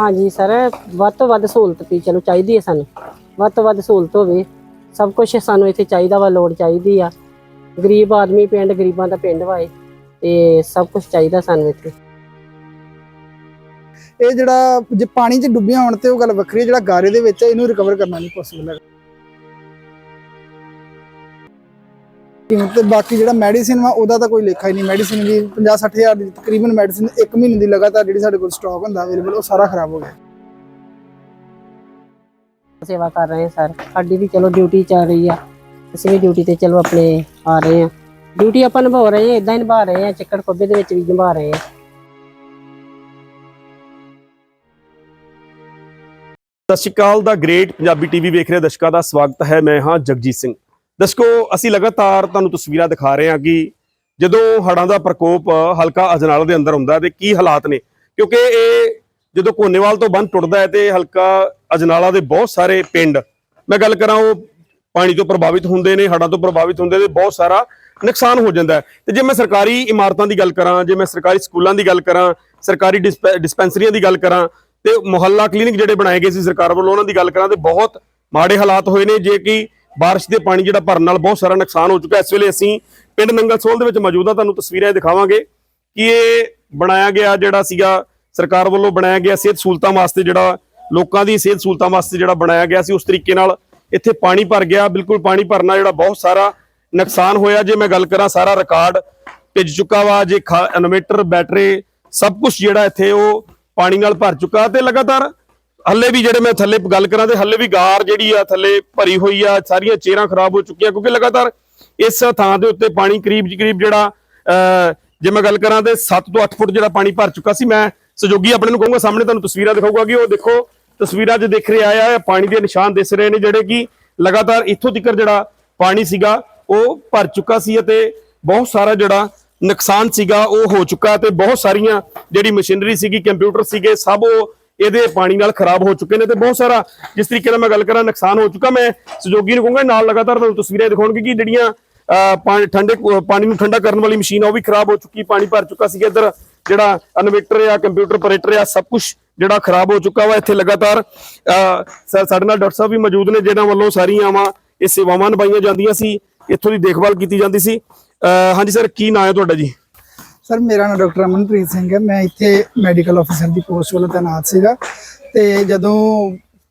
ਹਾਂਜੀ ਸਰ, ਵੱਧ ਤੋਂ ਵੱਧ ਸਹੂਲਤ ਵੀ ਚਲੋ ਚਾਹੀਦੀ ਹੈ ਸਾਨੂੰ। ਵੱਧ ਤੋਂ ਵੱਧ ਸਹੂਲਤ ਹੋਵੇ। ਸਭ ਕੁਝ ਸਾਨੂੰ ਇੱਥੇ ਚਾਹੀਦਾ ਵਾ, ਲੋੜ ਚਾਹੀਦੀ ਆ। ਗਰੀਬ ਆਦਮੀ ਪਿੰਡ, ਗਰੀਬਾਂ ਦਾ ਪਿੰਡ ਵਾ ਇਹ। ਤੇ ਸਭ ਕੁਝ ਚਾਹੀਦਾ ਸਾਨੂੰ ਇੱਥੇ। ਇਹ ਜਿਹੜਾ ਜੇ ਪਾਣੀ 'ਚ ਡੁੱਬੀਆਂ ਹੋਣ ਤੇ ਉਹ ਗੱਲ ਵੱਖਰੀ ਹੈ, ਜਿਹੜਾ ਗਾਰੇ ਦੇ ਵਿੱਚ ਹੈ ਇਹਨੂੰ ਰਿਕਵਰ ਕਰਨਾ ਨਹੀਂ ਪੋਸੀਬਲ ਹੈ ਤੇ ਬਾਕੀ ਜਿਹੜਾ ਮੈਡੀਸਿਨ ਵਾ ਉਹਦਾ ਤਾਂ ਕੋਈ ਲੇਖਾ ਹੀ ਨਹੀਂ। ਮੈਡੀਸਿਨ ਵੀ 50 60 ਹਜ਼ਾਰ ਦੀ ਤਕਰੀਬਨ ਮੈਡੀਸਿਨ ਇੱਕ ਮਹੀਨੇ ਦੀ ਲਗਾਤਾਰ ਜਿਹੜੀ ਸਾਡੇ ਕੋਲ ਸਟਾਕ ਹੁੰਦਾ ਅਵੇਲੇਬਲ ਉਹ ਸਾਰਾ ਖਰਾਬ ਹੋ ਗਿਆ। ਸੇਵਾ ਕਰ ਰਹੇ ਸਰ। ਸਾਡੀ ਵੀ ਚਲੋ ਡਿਊਟੀ ਚੱਲ ਰਹੀ ਆ। ਅਸੀਂ ਵੀ ਡਿਊਟੀ ਤੇ ਚਲੋ ਆਪਣੇ ਆ ਰਹੇ ਹਾਂ ਡਿਊਟੀ ਆਪਾਂ ਨਿਭਾ ਰਹੇ ਹਾਂ ਇਦਾਂ ਹੀ ਨਿਭਾ ਰਹੇ ਹਾਂ ਚੱਕੜ ਖੋਬੇ ਦੇ ਵਿੱਚ ਵੀ ਨਿਭਾ ਰਹੇ ਹਾਂ ਸਤਿ ਸ਼੍ਰੀ ਅਕਾਲ ਦਾ ਗ੍ਰੇਟ ਪੰਜਾਬੀ ਟੀਵੀ ਵੇਖ ਰਹੇ ਦਰਸ਼ਕਾਂ ਦਾ ਸਵਾਗਤ ਹੈ। ਮੈਂ ਹਾਂ ਜਗਜੀਤ ਸਿੰਘ। ਦਰਸ਼ਕੋ ਅਸੀਂ ਲਗਾਤਾਰ ਤੁਹਾਨੂੰ ਤਸਵੀਰਾਂ ਦਿਖਾ ਰਹੇ ਹਾਂ ਕਿ ਜਦੋਂ ਹੜ੍ਹਾਂ ਦਾ ਪ੍ਰਕੋਪ ਹਲਕਾ ਅਜਨਾਲਾ ਦੇ ਅੰਦਰ ਹੁੰਦਾ ਹੈ ਤੇ ਕੀ ਹਾਲਾਤ ਨੇ? ਕਿਉਂਕਿ ਇਹ ਜਦੋਂ ਕੋਨੇਵਾਲ ਤੋਂ ਬੰਦ ਟੁੱਟਦਾ ਹੈ ਤੇ ਹਲਕਾ ਅਜਨਾਲਾ ਦੇ ਬਹੁਤ ਸਾਰੇ ਪਿੰਡ, ਮੈਂ ਗੱਲ ਕਰਾਂ ਉਹ ਪਾਣੀ ਤੋਂ ਪ੍ਰਭਾਵਿਤ ਹੁੰਦੇ ਨੇ, ਹੜ੍ਹਾਂ ਤੋਂ ਪ੍ਰਭਾਵਿਤ ਹੁੰਦੇ ਨੇ, ਬਹੁਤ ਸਾਰਾ ਨੁਕਸਾਨ ਹੋ ਜਾਂਦਾ ਹੈ। ਤੇ ਜੇ ਮੈਂ ਸਰਕਾਰੀ ਇਮਾਰਤਾਂ ਦੀ ਗੱਲ ਕਰਾਂ, ਜੇ ਮੈਂ ਸਰਕਾਰੀ ਸਕੂਲਾਂ ਦੀ ਗੱਲ ਕਰਾਂ, ਸਰਕਾਰੀ ਡਿਸਪੈ- ਡਿਸਪੈਂਸਰੀਆਂ ਦੀ ਗੱਲ ਕਰਾਂ, ਤੇ ਮੁਹੱਲਾ ਕਲੀਨਿਕ ਜਿਹੜੇ ਬਣਾਏ ਗਏ ਸੀ ਸਰਕਾਰ ਵੱਲੋਂ ਉਹਨਾਂ ਦੀ ਗੱਲ ਕਰਾਂ, ਤੇ ਬਹੁਤ ਮਾੜੇ ਹਾਲਾਤ ਹੋਏ ਨੇ, ਜੇ ਕਿ ਬਾਰਿਸ਼ ਦੇ ਪਾਣੀ ਜਿਹੜਾ ਭਰਨ ਨਾਲ ਬਹੁਤ ਸਾਰਾ ਨੁਕਸਾਨ ਹੋ ਚੁੱਕਾ ਇਸ ਵੇਲੇ ਅਸੀਂ ਪਿੰਡ ਨੰਗਲ ਸੋਲ ਦੇ ਵਿੱਚ ਮੌਜੂਦ ਹਾਂ। ਤੁਹਾਨੂੰ ਤਸਵੀਰਾਂ ਇਹ ਦਿਖਾਵਾਂਗੇ ਕਿ ਇਹ ਬਣਾਇਆ ਗਿਆ ਜਿਹੜਾ ਸੀਗਾ, ਸਰਕਾਰ ਵੱਲੋਂ ਬਣਾਇਆ ਗਿਆ ਸਿਹਤ ਸਹੂਲਤਾਂ ਵਾਸਤੇ ਜਿਹੜਾ, ਲੋਕਾਂ ਦੀ ਸਿਹਤ ਸਹੂਲਤਾਂ ਵਾਸਤੇ ਜਿਹੜਾ ਬਣਾਇਆ ਗਿਆ ਸੀ, ਉਸ ਤਰੀਕੇ ਨਾਲ ਇੱਥੇ ਪਾਣੀ ਭਰ ਗਿਆ। ਬਿਲਕੁਲ ਪਾਣੀ ਭਰਨਾ ਜਿਹੜਾ ਬਹੁਤ ਸਾਰਾ ਨੁਕਸਾਨ ਹੋਇਆ। ਜੇ ਮੈਂ ਗੱਲ ਕਰਾਂ, ਸਾਰਾ ਰਿਕਾਰਡ ਭਿੱਜ ਚੁੱਕਾ ਵਾ। ਜੇ ਖਾ- ਇਨਵੇਟਰ, ਬੈਟਰੀ, ਸਭ ਕੁਝ ਜਿਹੜਾ ਇੱਥੇ ਉਹ ਪਾਣੀ ਨਾਲ ਭਰ ਚੁੱਕਾ ਤੇ ਲਗਾਤਾਰ ਹੱਲੇ ਵੀ ਜਿਹੜੇ ਮੈਂ ਥੱਲੇ ਗੱਲ ਕਰਾਂ ਤੇ ਹੱਲੇ ਵੀ ਗਾਰ ਜਿਹੜੀ ਆ ਥੱਲੇ ਭਰੀ ਹੋਈ ਆ ਸਾਰੀਆਂ ਚੇਰਾਂ ਖਰਾਬ ਹੋ ਚੁੱਕੀਆਂ ਕਿਉਂਕਿ ਲਗਾਤਾਰ ਇਸ ਥਾਂ ਦੇ ਉੱਤੇ ਪਾਣੀ ਕਰੀਬ ਕਰੀਬ ਜਿਹੜਾ ਅਹ, ਜੇ ਮੈਂ ਗੱਲ ਕਰਾਂ ਤੇ 7 ਤੋਂ 8 ਫੁੱਟ ਜਿਹੜਾ ਪਾਣੀ ਭਰ ਚੁੱਕਾ ਸੀ ਮੈਂ ਸਹਿਯੋਗੀ ਆਪਣੇ ਨੂੰ ਕਹੂੰਗਾ ਸਾਹਮਣੇ ਤੁਹਾਨੂੰ ਤਸਵੀਰਾਂ ਦਿਖਾਊਗਾ ਕਿ ਉਹ ਦੇਖੋ ਤਸਵੀਰਾਂ 'ਚ ਦੇਖ ਰਿਹਾ ਆ ਪਾਣੀ ਦੇ ਨਿਸ਼ਾਨ ਦਿਸ ਰਹੇ ਨੇ ਜਿਹੜੇ ਕਿ ਲਗਾਤਾਰ ਇੱਥੋਂ ਤੱਕ ਜਿਹੜਾ ਪਾਣੀ ਸੀਗਾ ਉਹ ਭਰ ਚੁੱਕਾ ਸੀ ਅਤੇ ਬਹੁਤ ਸਾਰਾ ਜਿਹੜਾ ਨੁਕਸਾਨ ਸੀਗਾ ਉਹ ਹੋ ਚੁੱਕਾ ਤੇ ਬਹੁਤ ਸਾਰੀਆਂ ਜਿਹੜੀ ਮਸ਼ੀਨਰੀ ਸੀਗੀ ਕੰਪਿਊਟਰ ਸੀਗੇ ਸਭ ਉਹ ਇਹਦੇ ਪਾਣੀ ਨਾਲ ਖਰਾਬ ਹੋ ਚੁੱਕੇ ਨੇ ਤੇ ਬਹੁਤ ਸਾਰਾ ਜਿਸ ਤਰੀਕੇ ਨਾਲ ਮੈਂ ਗੱਲ ਕਰਾਂ ਨੁਕਸਾਨ ਹੋ ਚੁੱਕਾ ਮੈਂ। ਸਹਿਯੋਗੀ ਨੂੰ ਕਹੂੰਗਾ ਨਾਲ ਲਗਾਤਾਰ ਤੁਹਾਨੂੰ ਤਸਵੀਰਾਂ ਦਿਖਾਉਣਗੇ ਕਿ ਜਿਹੜੀਆਂ ਪਾਣੀ ਠੰਡੇ ਪਾਣੀ ਨੂੰ ਠੰਡਾ ਕਰਨ ਵਾਲੀ ਮਸ਼ੀਨ ਆ ਉਹ ਵੀ ਖਰਾਬ ਹੋ ਚੁੱਕੀ ਪਾਣੀ ਭਰ ਚੁੱਕਾ ਸੀ ਇੱਧਰ। ਜਿਹੜਾ ਇਨਵੇਟਰ ਆ ਕੰਪਿਊਟਰ ਆਪਰੇਟਰ ਆ ਸਭ ਕੁਝ ਜਿਹੜਾ ਖਰਾਬ ਹੋ ਚੁੱਕਾ ਵਾ ਇੱਥੇ ਲਗਾਤਾਰ। ਅਹ, ਸਾਡੇ ਨਾਲ ਡਾਕਟਰ ਸਾਹਿਬ ਵੀ ਮੌਜੂਦ ਨੇ ਜਿਹਨਾਂ ਵੱਲੋਂ ਸਾਰੀਆਂ ਆਵਾਂ ਇਹ ਸੇਵਾਵਾਂ ਨਿਭਾਈਆਂ ਜਾਂਦੀਆਂ ਸੀ ਇੱਥੋਂ ਦੀ ਦੇਖਭਾਲ ਕੀਤੀ ਜਾਂਦੀ ਸੀ। ਹਾਂਜੀ ਸਰ ਕੀ ਨਾਂ ਹੈ ਤੁਹਾਡਾ ਜੀ? ਸਰ, ਮੇਰਾ ਨਾਮ ਡਾਕਟਰ ਅਮਨਪ੍ਰੀਤ ਸਿੰਘ ਹੈ। ਮੈਂ ਇੱਥੇ ਮੈਡੀਕਲ ਅਫਸਰ ਦੀ ਪੋਸਟ ਵੱਲੋਂ ਤੈਨਾਤ ਸੀਗਾ ਤੇ ਜਦੋਂ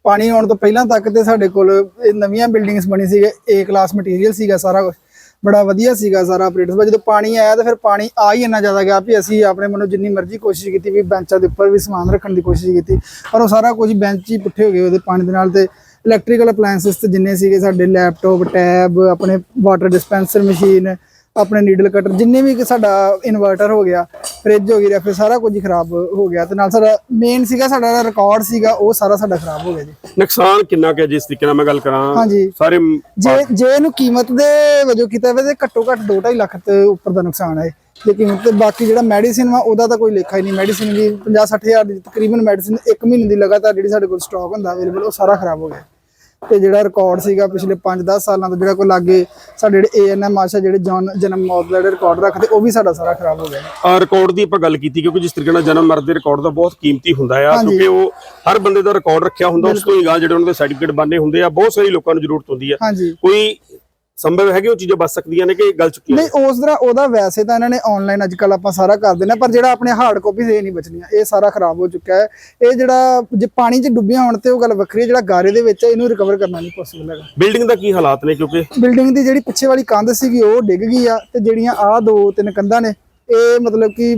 ਪਾਣੀ ਆਉਣ ਤੋਂ ਪਹਿਲਾਂ ਤੱਕ ਤੇ ਸਾਡੇ ਕੋਲ ਇਹ ਨਵੀਆਂ ਬਿਲਡਿੰਗਸ ਬਣੀ ਸੀਗੇ ਏ ਕਲਾਸ ਮਟੀਰੀਅਲ ਸੀਗਾ ਸਾਰਾ ਕੁਛ, ਬੜਾ ਵਧੀਆ ਸੀਗਾ ਸਾਰਾ ਆਪਰੇਟਰਸ ਪਰ ਜਦੋਂ ਪਾਣੀ ਆਇਆ ਤਾਂ ਫਿਰ ਪਾਣੀ ਆ ਹੀ ਇੰਨਾ ਜ਼ਿਆਦਾ ਗਿਆ ਵੀ ਅਸੀਂ ਆਪਣੇ ਮਨੋਂ ਜਿੰਨੀ ਮਰਜ਼ੀ ਕੋਸ਼ਿਸ਼ ਕੀਤੀ ਵੀ ਬੈਂਚਾਂ ਦੇ ਉੱਪਰ ਵੀ ਸਮਾਨ ਰੱਖਣ ਦੀ ਕੋਸ਼ਿਸ਼ ਕੀਤੀ, ਪਰ ਉਹ ਸਾਰਾ ਕੁਝ ਬੈਂਚ ਹੀ ਪੁੱਠੇ ਹੋ ਗਏ ਉਹਦੇ ਪਾਣੀ ਦੇ ਨਾਲ ਤੇ ਇਲੈਕਟ੍ਰੀਕਲ ਅਪਲਾਈਐਂਸਸ ਤੇ ਜਿੰਨੇ ਸੀਗੇ ਸਾਡੇ ਲੈਪਟਾਪ ਟੈਬ ਆਪਣੇ ਵਾਟਰ ਡਿਸਪੈਂਸਰ ਮਸ਼ੀਨ ਆਪਣੇ ਨੀਡਲ ਕਟਰ ਜਿੰਨੇ ਵੀ ਸਾਡਾ ਇਨਵਰਟਰ ਹੋ ਗਿਆ ਫ੍ਰਿਜ ਹੋ ਗਈ ਰੈਫਰ ਸਾਰਾ ਕੁਝ ਖਰਾਬ ਹੋ ਗਿਆ ਤੇ ਨਾਲ ਸਾਡਾ ਮੇਨ ਸੀਗਾ ਸਾਡਾ ਰਿਕਾਰਡ ਸੀਗਾ ਉਹ ਸਾਰਾ ਸਾਡਾ ਖਰਾਬ ਹੋ ਗਿਆ ਜੀ। ਨੁਕਸਾਨ ਕਿੰਨਾ ਕੁ ਜਿਸ ਤਰੀਕੇ ਨਾਲ ਮੈਂ ਗੱਲ ਕਰਾਂ? ਹਾਂਜੀ। ਸਾਰੇ ਜੇ ਜੇ ਇਹਨੂੰ ਕੀਮਤ ਦੇ ਵਜੋਂ ਕੀਤਾ ਜਾਵੇ ਤੇ ਘੱਟੋ ਘੱਟ 2.5 ਲੱਖ ਤੇ ਉੱਪਰ ਦਾ ਨੁਕਸਾਨ ਹੈ। ਕੀਮਤ ਤੇ ਬਾਕੀ ਜਿਹੜਾ ਮੈਡੀਸਿਨ ਵਾ ਉਹਦਾ ਤਾਂ ਕੋਈ ਲੇਖਾ ਹੀ ਨਹੀਂ। ਮੈਡੀਸਿਨ ਵੀ 50 60 ਹਜ਼ਾਰ ਦੀ ਤਕਰੀਬਨ ਮੈਡੀਸਿਨ ਇੱਕ ਮਹੀਨੇ ਦੀ ਲਗਾਤਾਰ ਜਿਹੜੀ ਸਾਡੇ ਕੋਲ ਸਟਾਕ ਹੁੰਦਾ ਅਵੇਲੇਬਲ ਉਹ ਸਾਰਾ ਖਰਾਬ ਹੋ ਗਿਆ। ਤੇ ਜਿਹੜਾ ਰਿਕਾਰਡ ਸੀਗਾ ਪਿਛਲੇ 5-10 ਸਾਲਾਂ ਤੋਂ ਜਿਹੜਾ ਕੋਈ ਲਾਗੇ ਸਾਡੇ ਜਿਹੜੇ ਏਐਨਐਮ ਆਸ਼ਾ ਜਿਹੜੇ ਜਨ- ਜਨਮ ਮੌਤ ਦਾ ਜਿਹੜੇ ਰਿਕਾਰਡ ਰੱਖਦੇ ਉਹ ਵੀ ਸਾਡਾ ਸਾਰਾ ਖਰਾਬ ਹੋ ਗਿਆ। ਆ ਰਿਕਾਰਡ ਦੀ ਆਪਾਂ ਗੱਲ ਕੀਤੀ ਕਿਉਂਕਿ ਜਿਸ ਤਰੀਕੇ ਨਾਲ ਜਨਮ ਮਰਨ ਦੇ ਰਿਕਾਰਡ ਦਾ ਬਹੁਤ ਕੀਮਤੀ ਹੁੰਦਾ ਆ। ਕਿਉਂਕਿ ਉਹ ਹਰ ਬੰਦੇ ਦਾ ਰਿਕਾਰਡ ਰੱਖਿਆ ਹੁੰਦਾ ਉਸ ਤੋਂ ਹੀ ਗਾ ਜਿਹੜੇ ਉਹਨਾਂ ਦੇ ਸਰਟੀਫਿਕੇਟ ਬਣਨੇ ਹੁੰਦੇ ਆ ਬਹੁਤ ਸਾਰੇ ਲੋਕਾਂ ਨੂੰ ਜ਼ਰੂਰਤ ਹੁੰਦੀ ਆ। ਕੋਈ ਸੰਭਵ ਹੈ ਕਿ ਉਹ ਚੀਜ਼ਾਂ ਬਚ ਸਕਦੀਆਂ ਨੇ ਕਿ ਗੱਲ ਚੁੱਕੀਆਂ ਨਹੀਂ ਉਸ ਤਰ੍ਹਾਂ ਉਹਦਾ ਵੈਸੇ ਤਾਂ ਇਹਨਾਂ ਨੇ ਆਨਲਾਈਨ ਅੱਜ ਕੱਲ ਆਪਾਂ ਸਾਰਾ ਕਰ ਦਿੰਦੇ ਪਰ ਜਿਹੜਾ ਆਪਣੇ ਹਾਰਡ ਕਾਪੀਜ਼ ਇਹ ਨਹੀਂ ਬਚਣੀਆਂ ਇਹ ਸਾਰਾ ਖਰਾਬ ਹੋ ਚੁੱਕਾ ਹੈ। ਇਹ ਜਿਹੜਾ ਜੇ ਪਾਣੀ 'ਚ ਡੁੱਬੀਆਂ ਹੋਣ ਤੇ ਉਹ ਗੱਲ ਵੱਖਰੀ ਹੈ ਜਿਹੜਾ ਗਾਰੇ ਦੇ ਵਿੱਚ ਹੈ ਇਹਨੂੰ ਰਿਕਵਰ ਕਰਨਾ ਨਹੀਂ ਪੋਸੀਬਲ ਹੈਗਾ। ਬਿਲਡਿੰਗ ਦਾ ਕੀ ਹਾਲਾਤ ਨੇ ਕਿਉਂਕਿ? ਬਿਲਡਿੰਗ ਦੀ ਜਿਹੜੀ ਪਿੱਛੇ ਵਾਲੀ ਕੰਧ ਸੀਗੀ ਉਹ ਡਿੱਗ ਗਈ ਆ ਤੇ ਜਿਹੜੀਆਂ ਆਹ ਦੋ ਤਿੰਨ ਕੰਧਾਂ ਨੇ ਇਹ ਮਤਲਬ ਕਿ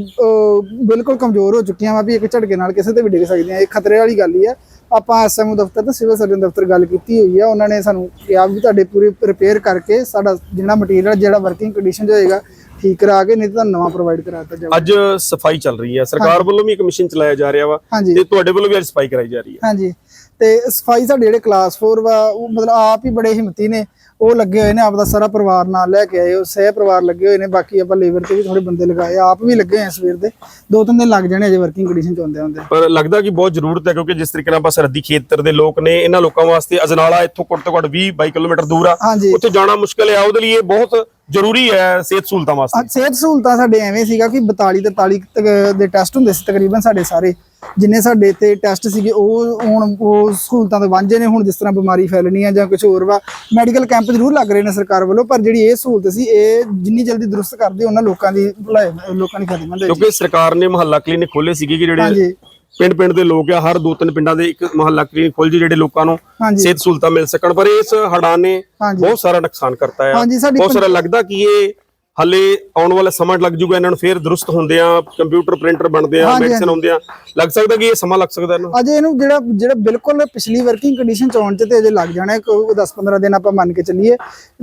ਬਿਲਕੁਲ ਕਮਜ਼ੋਰ ਹੋ ਚੁੱਕੀਆਂ ਵਾ ਵੀ ਇੱਕ ਝਟਕੇ ਨਾਲ ਕਿਸੇ ਤੇ ਵੀ ਡਿੱਗ ਸਕਦੀਆਂ। ਇਹ ਖਤਰੇ ਵਾਲੀ ਗੱਲ ਹੀ ਆ ਆਪਾਂ ਐਸਐਮਓ ਦਫ਼ਤਰ ਤੇ ਸਿਵਲ ਸਰਜਨ ਦਫ਼ਤਰ ਗੱਲ ਕੀਤੀ ਹੋਈ ਆ ਉਹਨਾਂ ਨੇ ਸਾਨੂੰ ਕਿਹਾ ਵੀ ਤੁਹਾਡੇ ਪੂਰੇ ਰਿਪੇਅਰ ਕਰਕੇ ਸਾਡਾ ਜਿਹੜਾ ਮਟੀਰੀਅਲ ਜਿਹੜਾ ਵਰਕਿੰਗ ਕੰਡੀਸ਼ਨ 'ਚ ਹੋਏਗਾ ਠੀਕ ਕਰਾ ਕੇ ਨਹੀਂ ਤਾਂ ਨਵਾਂ ਪ੍ਰੋਵਾਈਡ ਕਰਾ ਦਿੱਤਾ ਜਾਊਗਾ। ਅੱਜ ਸਫ਼ਾਈ ਚੱਲ ਰਹੀ ਹੈ। ਸਰਕਾਰ ਵੱਲੋਂ ਵੀ ਇੱਕ ਮਿਸ਼ਨ ਚਲਾਇਆ ਜਾ ਰਿਹਾ ਵਾ ਤੇ ਤੁਹਾਡੇ ਵੱਲੋਂ ਵੀ ਅੱਜ ਸਫ਼ਾਈ ਕਰਾਈ ਜਾ ਰਹੀ ਹੈ। ਹਾਂਜੀ। ਤੇ ਸਫ਼ਾਈ ਸਾਡੇ ਜਿਹੜੇ ਕਲਾਸ 4 ਵਾ ਉਹ ਮਤਲਬ ਆਪ ਹੀ ਬੜੇ ਹਿੰਮਤੀ ਨੇ। ਉਹ ਲੱਗੇ ਹੋਏ ਨੇ ਆਪਦਾ ਸਾਰਾ ਪਰਿਵਾਰ ਨਾਲ ਲੈ ਕੇ ਆਏ ਉਹ ਸਹਿ ਪਰਿਵਾਰ ਲੱਗੇ ਹੋਏ ਨੇ ਬਾਕੀ ਆਪਾਂ ਲੇਬਰ ਤੇ ਵੀ ਥੋੜੇ ਬੰਦੇ ਲਗਾਏ ਆਪ ਵੀ ਲੱਗੇ ਹੋਏ ਆ ਸਵੇਰ ਦੇ ਦੋ ਤਿੰਨ ਦਿਨ ਲੱਗ ਜਾਣੇ ਅਜੇ ਵਰਕਿੰਗ ਕੰਡੀਸ਼ਨ ਚ ਹੁੰਦੇ ਹੁੰਦੇ। ਪਰ ਲੱਗਦਾ ਕਿ ਬਹੁਤ ਜ਼ਰੂਰਤ ਹੈ ਕਿਉਂਕਿ ਜਿਸ ਤਰੀਕੇ ਨਾਲ ਆਪਾਂ ਸਰਹੱਦੀ ਖੇਤਰ ਦੇ ਲੋਕ ਨੇ ਇਹਨਾਂ ਲੋਕਾਂ ਵਾਸਤੇ ਅਜਨਾਲਾ ਇੱਥੋਂ ਘੱਟ ਤੋਂ ਘੱਟ 20 22 ਕਿਲੋਮੀਟਰ ਦੂਰ ਆ। ਉੱਥੇ ਜਾਣਾ ਮੁਸ਼ਕਲ ਹੈ ਉਹਦੇ ਲਈ ਇਹ ਬਹੁਤ ਜ਼ਰੂਰੀ ਹੈ ਸਿਹਤ ਸਹੂਲਤਾਂ ਵਾਸਤੇ। ਸਿਹਤ ਸਹੂਲਤਾਂ ਸਾਡੇ ਐਵੇਂ ਸੀਗਾ ਕਿ 42 43 ਤੱਕ ਦੇ ਟੈਸਟ ਹੁੰਦੇ ਸੀ ਤਕਰੀਬਨ ਸਾਡੇ ਸਾਰੇ। ਜਿੰਨੇ ਸਾਡੇ ਤੇ ਟੈਸਟ ਸੀਗੇ ਉਹ ਹੁਣ ਉਹ ਸਹੂਲਤਾਂ ਤੋਂ ਵਾਂਝੇ ਨੇ ਹੁਣ ਜਿਸ ਤਰ੍ਹਾਂ ਬਿਮਾਰੀ ਫੈਲਣੀ ਆ ਜਾਂ ਕੁਝ ਹੋਰ ਵਾ ਮੈਡੀਕਲ ਕੈਂਪ ਜ਼ਰੂਰ ਲੱਗ ਰਹੇ ਨੇ ਸਰਕਾਰ ਵੱਲੋਂ ਪਰ ਜਿਹੜੀ ਇਹ ਸਹੂਲਤ ਸੀ ਇਹ ਜਿੰਨੀ ਜਲਦੀ ਦਰੁਸਤ ਕਰਦੇ ਉਹਨਾਂ ਲੋਕਾਂ ਦੀ ਭਲਾਈ ਲੋਕਾਂ ਦੀ ਖਦਮਤ। ਕਿਉਂਕਿ ਸਰਕਾਰ ਨੇ ਮੁਹੱਲਾ ਕਲੀਨਿਕ ਖੋਲੇ ਸੀਗੇ ਕਿ ਜਿਹੜੇ ਹਾਂਜੀ। ਪਿੰਡ ਪਿੰਡ ਦੇ ਲੋਕ ਆ ਹਰ ਦੋ ਤਿੰਨ ਪਿੰਡਾਂ ਦੇ ਇੱਕ ਮੁਹੱਲਾ ਕਲੀਨਿਕ ਖੋਲ ਜੀ ਜਿਹੜੇ ਲੋਕਾਂ ਨੂੰ ਹਾਂਜੀ। ਸਿਹਤ ਸਹੂਲਤਾਂ ਮਿਲ ਸਕਣ। ਪਰ ਇਸ ਹੜਾਂ ਨੇ ਹਾਂਜੀ। ਬਹੁਤ ਸਾਰਾ ਨੁਕਸਾਨ ਕਰਤਾ ਹਾਂਜੀ ਸਾਡੀ ਬਹੁਤ ਸਾਰਾ ਲੱਗਦਾ ਕਿ ਇਹ ਹਲੇ ਆਉਣ ਵਾਲਾ ਸਮਾਂ ਲੱਗ ਜੂਗਾ ਇਹਨਾਂ ਨੂੰ ਫੇਰ ਦਰੁਸਤ ਹੁੰਦੇ ਆ ਕੰਪਿਊਟਰ ਪ੍ਰਿੰਟਰ ਬਣਦੇ ਆ ਹਾਂਜੀ, ਮੈਡੀਸਨ ਹੁੰਦੇ ਆ। ਲੱਗ ਸਕਦਾ ਕਿ ਇਹ ਸਮਾਂ ਲੱਗ ਸਕਦਾ ਇਹਨੂੰ ਅਜੇ ਇਹਨੂੰ ਜਿਹੜਾ ਜਿਹੜਾ ਬਿਲਕੁਲ ਪਿਛਲੀ ਵਰਕਿੰਗ ਕੰਡੀਸ਼ਨ ਚ ਆਉਣ ਚ ਤੇ ਅਜੇ ਲੱਗ ਜਾਣਾ 10-15 ਦਿਨ ਆਪਾਂ ਮੰਨ ਕੇ ਚੱਲੀਏ।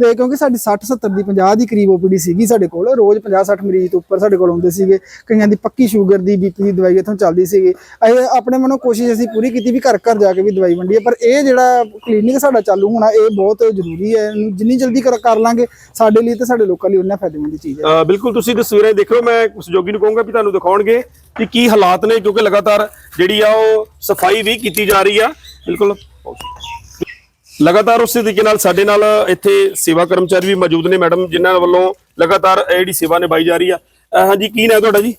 ਤੇ ਕਿਉਂਕਿ ਸਾਡੀ 60-70 ਦੀ 50 ਦੀ ਕਰੀਬ ਓਪੀਡੀ ਸੀਗੀ ਸਾਡੇ ਕੋਲ ਰੋਜ਼ 50-60 ਮਰੀਜ਼ ਤੋਂ ਉੱਪਰ ਸਾਡੇ ਕੋਲ ਆਉਂਦੇ ਸੀਗੇ। ਕਈਆਂ ਦੀ ਪੱਕੀ ਸ਼ੂਗਰ ਦੀ ਬੀਪੀ ਦੀ ਦਵਾਈ ਇੱਥੋਂ ਚੱਲਦੀ ਸੀਗੀ। ਅਸੀਂ ਆਪਣੇ ਮਨੋਂ ਕੋਸ਼ਿਸ਼ ਅਸੀਂ ਪੂਰੀ ਕੀਤੀ ਵੀ ਘਰ ਘਰ ਜਾ ਕੇ ਵੀ ਦਵਾਈ ਵੰਡੀਏ ਪਰ ਇਹ ਜਿਹੜਾ ਕਲੀਨਿਕ ਸਾਡਾ ਚਾਲੂ ਹੋਣਾ ਇਹ ਬਹੁਤ ਜ਼ਰੂਰੀ ਹੈ। ਇਹਨੂੰ ਜਿੰਨੀ ਜਲਦੀ ਕਰ ਕਰ ਲਾਂਗੇ ਸਾਡੇ ਲਈ ਤੇ ਸਾਡੇ ਲੋਕਾਂ ਲਈ ਫਾਇਦੇਮੰਦ ਚੀਜ਼ ਹੈ। ਬਿਲਕੁਲ ਤੁਸੀਂ ਤਸਵੀਰਾਂ ਦੇਖ ਰਹੇ ਹੋ ਮੈਂ ਸਹਿਯੋਗੀ ਨੂੰ ਕਹੂੰਗਾ ਵੀ ਤੁਹਾਨੂੰ ਦਿਖਾਉਣਗੇ ਕਿ ਕੀ ਹਾਲਾਤ ਨੇ ਕਿਉਂਕਿ ਲਗਾਤਾਰ ਜਿਹੜੀ ਆ ਉਹ ਸਫ਼ਾਈ ਵੀ ਕੀਤੀ ਜਾ ਰਹੀ ਆ। ਬਿਲਕੁਲ। ਲਗਾਤਾਰ ਉਸੇ ਤਰੀਕੇ ਨਾਲ ਸਾਡੇ ਨਾਲ ਇੱਥੇ ਸੇਵਾ ਕਰਮਚਾਰੀ ਵੀ ਮੌਜੂਦ ਨੇ ਮੈਡਮ ਜਿਨ੍ਹਾਂ ਵੱਲੋਂ ਲਗਾਤਾਰ ਇਹ ਜਿਹੜੀ ਸੇਵਾ ਨਿਭਾਈ ਜਾ ਰਹੀ ਆ। ਹਾਂਜੀ ਕੀ ਨਾਂ ਤੁਹਾਡਾ ਜੀ?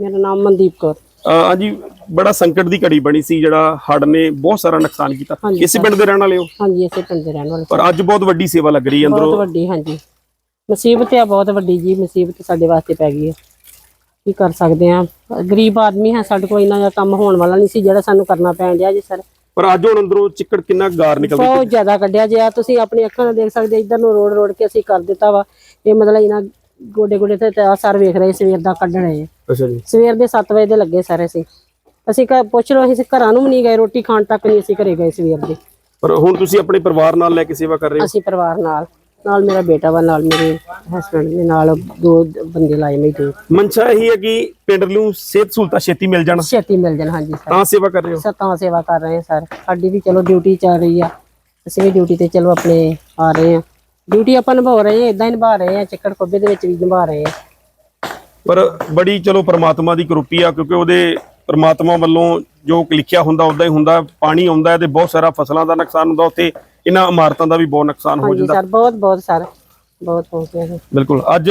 ਮੇਰਾ ਨਾਮ ਮਨਦੀਪ ਕੌਰ। ਹਾਂਜੀ ਬੜਾ ਸੰਕਟ ਦੀ ਘੜੀ ਬਣੀ ਸੀ ਜਿਹੜਾ ਹੜ ਨੇ ਬਹੁਤ ਸਾਰਾ ਨੁਕਸਾਨ ਕੀਤਾ। ਇਸੇ ਪਿੰਡ ਦੇ ਰਹਿਣ ਵਾਲੇ ਹੋ? ਹਾਂਜੀ ਇਸੇ ਪਿੰਡ ਦੇ ਰਹਿਣ ਵਾਲੇ ਪਰ ਅੱਜ ਬਹੁਤ ਵੱਡੀ ਸੇਵਾ ਲੱਗ ਰਹੀ ਹੈ ਬਹੁਤ ਅੰਦਰੋਂ। ਵੱਡੀ ਹਾਂਜੀ। ਮੁਸੀਬਤ ਆ ਬਹੁਤ ਵੱਡੀ ਜੀ ਮੁਸੀਬਤ ਸਾਡੇ ਵਾਸਤੇ ਪੈ ਗਈ ਹੈ ਕੀ ਕਰ ਸਕਦੇ ਆ? ਗਰੀਬ ਆਦਮੀ ਹੈ ਸਾਡੇ ਕੋਲ ਇੰਨਾ ਜਿਹਾ ਕੰਮ ਹੋਣ ਵਾਲਾ ਨਹੀਂ ਸੀ ਜਿਹੜਾ ਸਾਨੂੰ ਕਰਨਾ ਪੈਣ ਡਿਆ ਜੀ ਸਰ। ਪਰ ਅੱਜ ਹੁਣ ਅੰਦਰੋਂ ਚਿੱਕੜ ਕਿੰਨਾ ਗਾਰ ਨਿਕਲਦੀ ਬਹੁਤ ਜ਼ਿਆਦਾ ਕੱਢਿਆ ਜਿਆ ਤੁਸੀਂ ਆਪਣੀ ਅੱਖਾਂ ਨਾਲ ਦੇਖ ਸਕਦੇ ਇੱਧਰ ਨੂੰ ਰੋਡ ਰੋਡ ਕੇ ਅਸੀਂ ਕਰ ਦਿੱਤਾ ਵਾ। ਇਹ ਮਤਲਬ ਇਹਨਾਂ ਗੋਡੇ ਗੋਡੇ ਤੇ ਤਾਂ ਸਰ ਵੇਖ ਰਹੇ ਸਵੇਰ ਦਾ ਕੱਢ ਰਹੇ ਆ। ਅੱਛਾ ਜੀ। ਸਵੇਰ ਦੇ 7 ਵਜੇ ਦੇ ਲੱਗੇ ਸਾਰੇ ਅਸੀਂ। ਅਸੀਂ ਘਰ ਪੁੱਛ ਲਓ ਅਸੀਂ ਘਰਾਂ ਨੂੰ ਵੀ ਨਹੀਂ ਗਏ ਰੋਟੀ ਖਾਣ ਤੱਕ ਨਹੀਂ ਅਸੀਂ ਘਰੇ ਗਏ ਸਵੇਰ ਦੇ। ਪਰ ਹੁਣ ਤੁਸੀਂ ਆਪਣੇ ਪਰਿਵਾਰ ਨਾਲ ਲੈ ਕੇ ਸੇਵਾ ਕਰ ਰਹੇ ਹੋ? ਅਸੀਂ ਪਰਿਵਾਰ ਨਾਲ। ਨਾਲ ਮੇਰਾ ਬੇਟਾ ਵਾ ਨਾਲ ਮੇਰੇ ਹਸਬੰਡ ਦੇ ਨਾਲ ਦੋ ਬੰਦੇ ਲਾਏ ਮੈਂ ਦੋ। ਮਨਸ਼ਾ ਇਹੀ ਹੈ ਕਿ ਪਿੰਡ ਨੂੰ ਸਿਹਤ ਸਹੂਲਤਾਂ ਛੇਤੀ ਮਿਲ ਜਾਣ। ਛੇਤੀ ਮਿਲ ਜਾਣ ਹਾਂਜੀ ਸਰ। ਤਾਂ ਸੇਵਾ ਕਰ ਰਹੇ ਹੋ? ਸਤਾਂ ਸੇਵਾ ਕਰ ਰਹੇ ਹਾਂ ਸਰ। ਸਾਡੀ ਵੀ ਚਲੋ ਡਿਊਟੀ ਚੱਲ ਰਹੀ ਆ। ਅਸੀਂ ਵੀ ਡਿਊਟੀ ਤੇ ਚਲੋ ਆਪਣੇ ਆ ਰਹੇ ਹਾਂ। ਡਿਊਟੀ ਆਪਾਂ ਨਿਭਾ ਰਹੇ ਹਾਂ ਇਦਾਂ ਹੀ ਨਿਭਾ ਰਹੇ ਹਾਂ। ਚੱਕਰ ਖੋਬੇ ਦੇ ਵਿੱਚ ਵੀ ਨਿਭਾ ਰਹੇ ਹਾਂ। ਪਰ ਬੜੀ ਚਲੋ ਪ੍ਰਮਾਤਮਾ ਦੀ ਕਰੂਪੀ ਆ ਕਿਉਂਕਿ ਉਹਦੇ ਪ੍ਰਮਾਤਮਾ ਵੱਲੋਂ ਜੋ ਲਿਖਿਆ ਹੁੰਦਾ ਉਦਾਂ ਹੀ ਹੁੰਦਾ ਪਾਣੀ ਆਉਂਦਾ ਤੇ ਬਹੁਤ ਸਾਰਾ ਫਸਲਾਂ ਦਾ ਨੁਕਸਾਨ ਹੁੰਦਾ ਉੱਥੇ ਇਹਨਾਂ ਇਮਾਰਤਾਂ ਦਾ ਵੀ ਬਹੁਤ ਨੁਕਸਾਨ ਹੋ ਹਾਂਜੀ ਜਾਂਦਾ। ਸਰ ਬਹੁਤ ਬਹੁਤ ਸਰ ਬਹੁਤ ਹੋ ਗਿਆ ਹੈ ਬਿਲਕੁਲ ਅੱਜ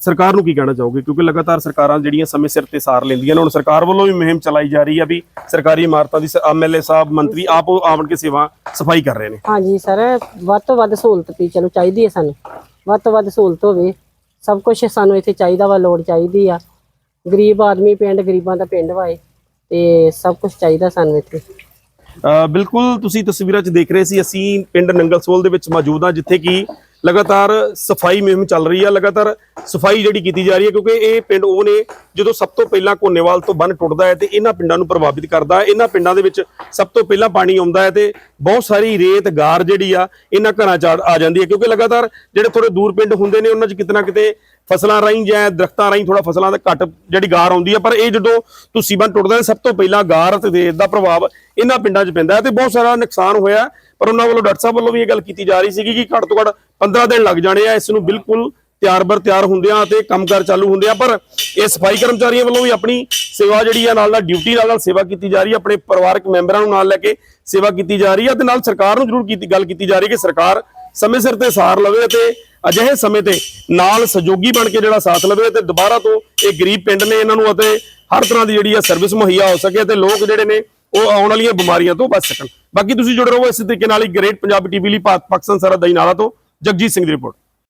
ਸਰਕਾਰ ਨੂੰ ਕੀ ਕਹਿਣਾ ਚਾਹੋਗੇ? ਕਿਉਂਕਿ ਲਗਾਤਾਰ ਸਰਕਾਰਾਂ ਜਿਹੜੀਆਂ ਸਮੇਂ ਸਿਰ ਤੇ ਸਾਰ ਲੈਂਦੀਆਂ ਨੇ ਹੁਣ ਸਰਕਾਰ ਵੱਲੋਂ ਵੀ ਮੁਹਿੰਮ ਚਲਾਈ ਜਾ ਰਹੀ ਆ ਵੀ ਸਰਕਾਰੀ ਇਮਾਰਤਾਂ ਦੀ ਐਮਐਲਏ ਸਾਹਿਬ ਮੰਤਰੀ ਆਪ ਉਹ ਆਵਣ ਕੇ ਸੇਵਾ ਸਫ਼ਾਈ ਕਰ ਰਹੇ ਨੇ। ਹਾਂਜੀ ਸਰ ਵੱਧ ਤੋਂ ਵੱਧ ਸਹੂਲਤ ਵੀ ਚਲੋ ਚਾਹੀਦੀ ਹੈ ਸਾਨੂੰ। ਵੱਧ ਤੋਂ ਵੱਧ ਸਹੂਲਤ ਹੋਵੇ ਸਭ ਕੁਝ ਸਾਨੂੰ ਇੱਥੇ ਚਾਹੀਦਾ ਵਾ ਲੋੜ ਚਾਹੀਦੀ ਆ। ਗਰੀਬ ਆਦਮੀ ਪਿੰਡ ਗਰੀਬਾਂ ਦਾ ਪਿੰਡ ਵਾਏ ਤੇ ਸਭ ਕੁਝ ਚਾਹੀਦਾ ਸਾਨੂੰ ਇੱਥੇ। ਬਿਲਕੁਲ ਤੁਸੀਂ ਤਸਵੀਰਾਂ 'ਚ ਦੇਖ ਰਹੇ ਸੀ, ਅਸੀਂ ਪਿੰਡ ਨੰਗਲਸੋਲ ਦੇ ਵਿੱਚ ਮੌਜੂਦ ਹਾਂ, ਜਿੱਥੇ ਕਿ ਲਗਾਤਾਰ ਸਫ਼ਾਈ ਮੁਹਿੰਮ ਚੱਲ ਰਹੀ ਹੈ ਲਗਾਤਾਰ ਸਫ਼ਾਈ ਜਿਹੜੀ ਕੀਤੀ ਜਾ ਰਹੀ ਹੈ, ਕਿਉਂਕਿ ਇਹ ਪਿੰਡ ਉਹ ਨੇ ਜਦੋਂ ਸਭ ਤੋਂ ਪਹਿਲਾਂ ਕੋਨੇਵਾਲ ਤੋਂ ਬੰਨ ਟੁੱਟਦਾ ਹੈ ਤੇ ਇਹਨਾਂ ਪਿੰਡਾਂ ਨੂੰ ਪ੍ਰਭਾਵਿਤ ਕਰਦਾ ਹੈ, ਇਹਨਾਂ ਪਿੰਡਾਂ ਦੇ ਵਿੱਚ ਸਭ ਤੋਂ ਪਹਿਲਾਂ ਪਾਣੀ ਆਉਂਦਾ ਹੈ ਤੇ ਬਹੁਤ ਸਾਰੀ ਰੇਤ ਗਾਰ ਜਿਹੜੀ ਆ, ਇਹਨਾਂ ਘਰਾਂ 'ਚ ਆ ਆ ਜਾਂਦੀ ਹੈ, ਕਿਉਂਕਿ ਲਗਾਤਾਰ ਜਿਹੜੇ ਥੋੜੇ ਦੂਰ ਪਿੰਡ ਹੁੰਦੇ ਨੇ, ਉਹਨਾਂ 'ਚ ਕਿਤੇ ਨਾ ਕਿਤੇ ਫਸਲਾਂ ਰਾਹੀਂ ਜਾਂ ਦਰਖਤਾਂ ਰਾਹੀਂ ਥੋੜਾ ਫਸਲਾਂ ਦਾ ਘੱਟ ਜਿਹੜੀ ਗਾਰ ਆਉਂਦੀ ਹੈ ਪਰ ਇਹ ਜਦੋਂ ਤੁਸੀਂ ਬੰਨ ਟੁੱਟਦਾ ਸਭ ਤੋਂ ਪਹਿਲਾਂ ਗਾਰ ਤੇ ਰੇਤ ਦਾ ਪ੍ਰਭਾਵ ਇਹਨਾਂ ਪਿੰਡਾਂ 'ਚ ਪੈਂਦਾ ਹੈ ਤੇ ਬਹੁਤ ਸਾਰਾ ਨੁਕਸਾਨ ਹੋਇਆ, ਪਰ ਉਹਨਾਂ ਵੱਲੋਂ ਡਾਕਟਰ ਸਾਹਿਬ ਵੱਲੋਂ ਵੀ ਇਹ ਗੱਲ ਕੀਤੀ ਜਾ ਰਹੀ ਸੀਗੀ ਕਿ ਘੱਟ ਤੋਂ ਘੱਟ 15 ਦਿਨ ਲੱਗ ਜਾਣੇ ਆ, ਇਸ ਨੂੰ ਬਿਲਕੁਲ ਤਿਆਰ ਬਰ ਤਿਆਰ ਹੁੰਦਿਆਂ ਤੇ ਕੰਮਕਾਰ ਚਾਲੂ ਹੁੰਦਿਆਂ, ਪਰ ਇਹ ਸਫ਼ਾਈ ਕਰਮਚਾਰੀਆਂ ਵੱਲੋਂ ਵੀ ਆਪਣੀ ਸੇਵਾ ਜਿਹੜੀ ਆ, ਨਾਲ ਨਾਲ ਡਿਊਟੀ, ਨਾਲ ਨਾਲ ਸੇਵਾ ਕੀਤੀ ਜਾ ਰਹੀ ਹੈ ਆਪਣੇ ਪਰਿਵਾਰਕ ਮੈਂਬਰਾਂ ਨੂੰ ਨਾਲ ਲੈ ਕੇ ਸੇਵਾ ਕੀਤੀ ਜਾ ਰਹੀ ਹੈ ਤੇ ਨਾਲ ਸਰਕਾਰ ਨੂੰ ਜ਼ਰੂਰ ਕੀਤੀ, ਗੱਲ ਕੀਤੀ ਜਾ ਰਹੀ ਹੈ ਕਿ ਸਰਕਾਰ ਸਮੇਂ ਸਿਰ ਤੇ ਸਾਰ ਲਵੇ ਤੇ ਅਜਿਹੇ ਸਮੇਂ ਤੇ ਨਾਲ ਸਹਿਯੋਗੀ ਬਣ ਕੇ ਜਿਹੜਾ ਸਾਥ ਲਵੇ ਤੇ ਦੁਬਾਰਾ ਤੋਂ ਇਹ ਗਰੀਬ ਪਿੰਡ ਨੇ ਇਹਨਾਂ ਨੂੰ ਅਤੇ ਹਰ ਤਰ੍ਹਾਂ ਦੀ ਜਿਹੜੀ ਆ ਸਰਵਿਸ ਮੁਹੱਈਆ ਹੋ ਸਕੇ ਤੇ ਲੋਕ ਜਿਹੜੇ ਨੇ ਉਹ ਆਉਣ ਵਾਲੀਆਂ ਬਿਮਾਰੀਆਂ ਤੋਂ ਬਚ ਸਕਣ। ਬਾਕੀ ਤੁਸੀਂ ਜੁੜੇ ਰਹੋ ਇਸੇ ਤਰੀਕੇ ਨਾਲ ਹੀ ਗ੍ਰੇਟ ਪੰਜਾਬੀ ਟੀਵੀ ਲਈ ਭਾਰਤ ਪਾਕਿਸਤਾਨ ਦਈ ਨਾਲਾ ਤੋਂ। ਜਗਜੀਤ ਸਿੰਘ ਦੀ ਰਿਪੋਰਟ